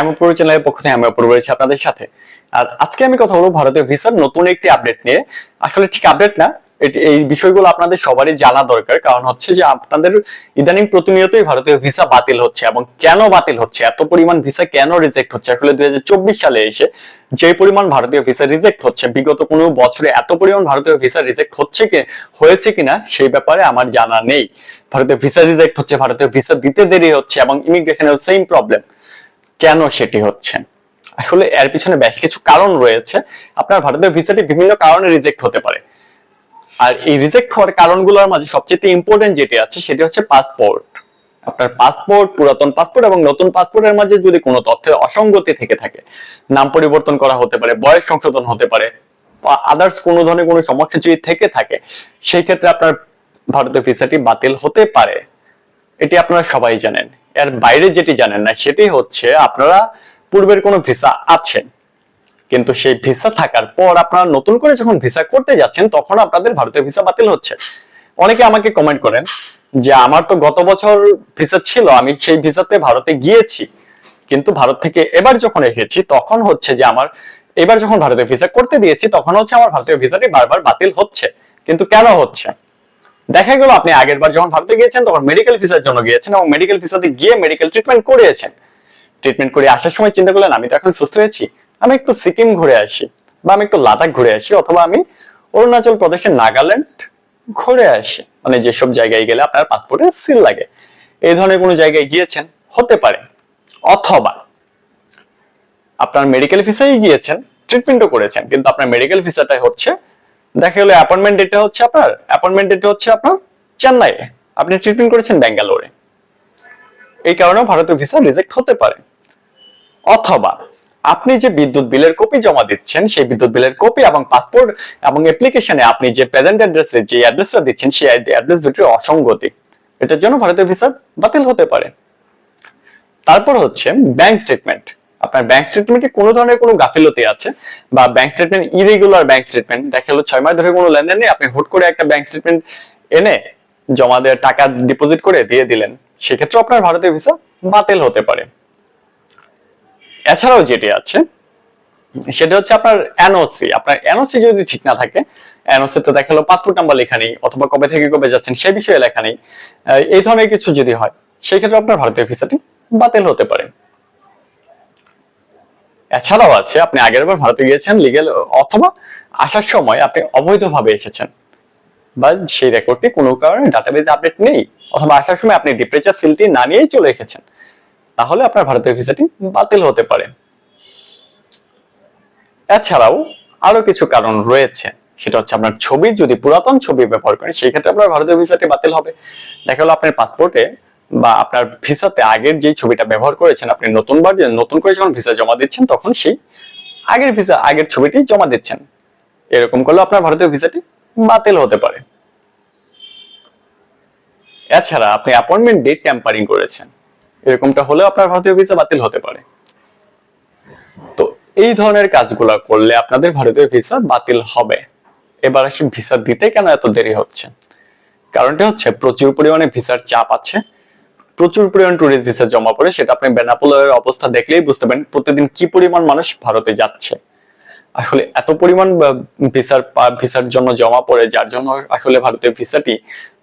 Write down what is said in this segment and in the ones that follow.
আমি চ্যানেলের পক্ষ থেকে আমি অপূর্ব রয়েছি আপনাদের সাথে। আর আজকে আমি কথা বলব ভারতীয় ভিসার নতুন একটি আপডেট নিয়ে। আসলে ঠিক আপডেট না এই বিষয়গুলো আপনাদের সবারই জানা দরকার। কারণ হচ্ছে যে আপনাদের ইদানিং প্রতিনিয়তই ভারতীয় ভিসা বাতিল হচ্ছে এবং কেন বাতিল হচ্ছে? এত পরিমাণ ভিসা কেন রিজেক্ট হচ্ছে? আসলে দুই সালে এসে যে পরিমাণ ভারতীয় ভিসা রিজেক্ট হচ্ছে, বিগত কোনো বছরে এত পরিমাণ ভারতীয় ভিসা রিজেক্ট হচ্ছে কি হয়েছে কিনা, সেই ব্যাপারে আমার জানা নেই। ভারতীয় ভিসা রিজেক্ট হচ্ছে, ভারতীয় ভিসা দিতে দেরি হচ্ছে এবং ইমিগ্রেশনের সেম প্রবলেম কেন সেটি হচ্ছে? আসলে এর পিছনে বেশ কিছু কারণ রয়েছে। আপনার ভারতীয় ভিসাটি বিভিন্ন কারণে রিজেক্ট হতে পারে। আর এই রিজেক্ট হওয়ার কারণগুলোর মাঝে সবচেয়ে ইম্পর্টেন্ট যেটি আছে, সেটি হচ্ছে পাসপোর্ট আপনার পাসপোর্ট পুরাতন পাসপোর্ট এবং নতুন পাসপোর্টের মাঝে যদি কোনো তথ্যের অসঙ্গতি থেকে থাকে, নাম পরিবর্তন করা হতে পারে, বয়স সংশোধন হতে পারে আদার্স কোনো ধরনের কোনো সমস্যা যদি থেকে থাকে, সেই ক্ষেত্রে আপনার ভারতীয় ভিসাটি বাতিল হতে পারে। এটি আপনারা সবাই জানেন। এর বাইরে যেটি জানেন না, সেটি হচ্ছে আপনারা পূর্বের কোনো ভিসা আছে কিন্তু সেই ভিসা থাকার পর আপনারা নতুন করে যখন ভিসা করতে যাচ্ছেন, তখন আপনাদের ভারতীয় ভিসা বাতিল হচ্ছে। অনেকে আমাকে কমেন্ট করেন যে, আমার তো গত বছর ভিসা ছিল, আমি সেই ভিসাতে ভারতে গিয়েছি, কিন্তু ভারত থেকে এবার যখন এসেছি, তখন হচ্ছে যে আমার, এবার যখন ভারতে ভিসা করতে দিয়েছি, তখন হচ্ছে আমার ভারতীয় ভিসাটি বারবার বাতিল হচ্ছে। কিন্তু কেন হচ্ছে? দেখা গেল, আপনি আগের বার যখন ভারতে গিয়েছেন, তখন মেডিকেল ভিসার জন্য গিয়েছেন এবং মেডিকেল ভিসাতে গিয়ে মেডিকেল ট্রিটমেন্ট করিয়েছেন। ট্রিটমেন্ট করে আসার সময় চিন্তা করলেন, আমি তো এখন সুস্থ হয়েছি আমি একটু সিকিম ঘুরে আসি বা আমি একটু লাদাখ ঘুরে আসি অথবা আমি অরুণাচল প্রদেশের নাগাল্যান্ড ঘুরে আসি। মানে যেসব জায়গায় গেলে আপনার পাসপোর্টে সিল লাগে। এই ধরনের কোনো জায়গায় গিয়েছেন? হতে পারে। অথবা আপনার মেডিকেল ভিসায় গিয়েছেন ট্রিটমেন্টও করেছেন, কিন্তু আপনার মেডিকেল ভিসাটাই হচ্ছে দেখা গেলো অ্যাপয়েন্টমেন্ট ডেটটা হচ্ছে আপনার অ্যাপয়েন্টমেন্ট ডেটটা হচ্ছে আপনার চেন্নাইয়ে। আপনি ট্রিটমেন্ট করেছেন ব্যাঙ্গালোরে। এই কারণেও ভারতীয় ভিসা রিজেক্ট হতে পারে। অথবা আপনি যে বিদ্যুৎ বিলের কপি জমা দিচ্ছেন, সেই বিদ্যুৎ বিলের কপি এবং পাসপোর্ট এবং অ্যাপ্লিকেশনে আপনি যে প্রেজেন্ট অ্যাড্রেসে যে অ্যাড্রেসটা দিচ্ছেন, সেই অ্যাড্রেস দুটির অসঙ্গতি। এটার জন্য ভারতীয় ভিসা বাতিল হতে পারে। তারপর হচ্ছে ব্যাংক স্টেটমেন্ট আপনার ব্যাংক স্টেটমেন্টে কোনো ধরনের কোনো গাফিলতি আছে? বা bank statement irregular bank statement দেখা গেলো ছয় মাস ধরে কোনো লেনদেন নেই, আপনি হুট করে একটা ব্যাংক স্টেটমেন্ট এনে জমা দেওয়ার টাকা ডিপোজিট করে দিয়ে দিলেন। সেক্ষেত্রে আপনার ভারতীয় ভিসা বাতিল হতে পারে। এছাড়াও যেটি আছে, সেটা হচ্ছে আপনার এনওসি আপনার এনওসি যদি ঠিক না থাকে এনওসি তো দেখাল পাসপোর্ট নাম্বার লেখা নেই, অথবা কবে থেকে কবে যাচ্ছেন সে বিষয়ে লেখা নেই। এই ধরনের কিছু যদি হয় সেক্ষেত্রে আপনার ভারতীয় ভিসাটি বাতিল হতে পারে। এছাড়াও আছে, আপনি আগের বার ভারতে গিয়েছেন লিগেল অথবা আসার সময় আপনি অবৈধভাবে এসেছেন। বা সেই রেকর্ডটি কোনো কারণে ডাটাবেজে আপডেট নেই, অথবা আসার সময় আপনি ডিপ্রেচার সিলটি না নিয়েই চলে এসেছেন। তাহলে আপনার ভারতীয় ভিসাটি বাতিল হতে পারে। এছাড়াও আরও কিছু কারণ রয়েছে, সেটা হচ্ছে আপনার ছবি, যদি পুরাতন ছবি ব্যবহার করেন, সেই ক্ষেত্রে আপনার ভারতীয় ভিসাটি বাতিল হবে। দেখা গেলো আপনার পাসপোর্টে বা আপনার ভিসাতে আগের যে ছবিটা ব্যবহার করেছেন, আপনি নতুনবার নতুন করে যখন ভিসা জমা দিচ্ছেন, তখন সেই আগের ভিসা, আগের ছবিটি জমা দিচ্ছেন। এরকম করলে আপনার ভারতীয় ভিসাটি বাতিল হতে পারে। এছাড়া আপনি অ্যাপয়েন্টমেন্ট ডেট ট্যাম্পারিং করেছেন। এরকমটা হলেও আপনার ভারতীয় ভিসা বাতিল হতে পারে। তো এই ধরনের কাজগুলো করলে আপনাদের ভারতীয় ভিসা বাতিল হবে। এবার আসি ভিসা দিতে কেন এত দেরি হচ্ছে? কারণটা হচ্ছে প্রচুর পরিমাণে ভিসার চাপ আছে। প্রচুর পরিমাণ টুরিস্ট ভিসা জমা পড়ে, সেটা আপনি বেনাপোলের অবস্থা দেখলেই বুঝতে পারেন প্রতিদিন কি পরিমাণ মানুষ ভারতে যাচ্ছে। আসলে এত পরিমাণ ভিসার ভিসার জন্য জমা পড়ে, যার জন্য আসলে ভারতের ভিসাটি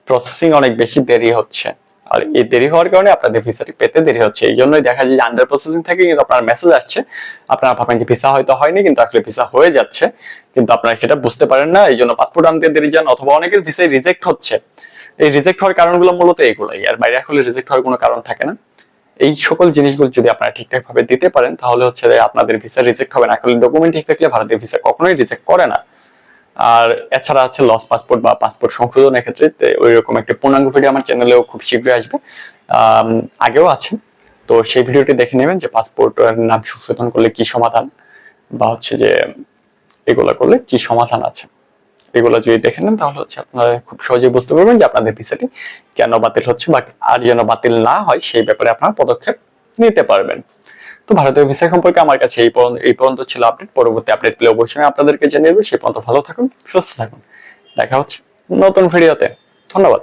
প্রসেসিং অনেক বেশি দেরি হচ্ছে। আর এই দেরি হওয়ার কারণে আপনাদের ভিসাটি পেতে দেরি হচ্ছে। এই জন্যই দেখা যায় যে আন্ডার প্রসেসিং থেকে কিন্তু আপনার মেসেজ আসছে। আপনারা ভাবেন যে ভিসা হয়তো হয়নি, কিন্তু আসলে ভিসা হয়ে যাচ্ছে। কিন্তু আপনারা সেটা বুঝতে পারেন না, এই জন্য পাসপোর্ট আনতে দেরি যান, অথবা অনেকের ভিসায় রিজেক্ট হচ্ছে। এই রিজেক্ট হওয়ার কারণগুলো মূলত এইগুলাই আর বাইরে আসলে রিজেক্ট হওয়ার কোনো কারণ থাকে না। এই সকল জিনিসগুলো যদি আপনারা ঠিকঠাক ভাবে দিতে পারেন, তাহলে হচ্ছে আপনাদের ভিসা রিজেক্ট হবে না। আসলে ডকুমেন্ট ঠিক থাকলে ভারতীয় ভিসা কখনোই রিজেক্ট করে না। আর এছাড়া আছে লস পাসপোর্ট বা পাসপোর্ট সংশোধনের ক্ষেত্রে ওই রকম একটা পূর্ণাঙ্গ ভিডিও আমার চ্যানেলেও খুব শীঘ্রই আসবে। আগেও আছে। তো সেই ভিডিওটি দেখে নেবেন যে পাসপোর্ট নাম সংশোধন করলে কি সমাধান বা হচ্ছে যে এগুলো করলে কি সমাধান আছে। এগুলো যদি দেখে নেন তাহলে হচ্ছে আপনারা খুব সহজেই বুঝতে পারবেন যে আপনাদের ভিসাটি কেন বাতিল হচ্ছে বা আর যেন বাতিল না হয়, সেই ব্যাপারে আপনারা পদক্ষেপ নিতে পারবেন। তো ভারতীয় ভিসা সম্পর্কে আমার কাছে এই পর্যন্ত এই পর্যন্ত ছিল আপডেট পরবর্তী আপডেট পেলে অবশ্যই আপনাদেরকে জানিয়ে দেবো। সেই পর্যন্ত ভালো থাকুন, সুস্থ থাকুন। দেখা হচ্ছে নতুন ভিডিওতে ধন্যবাদ।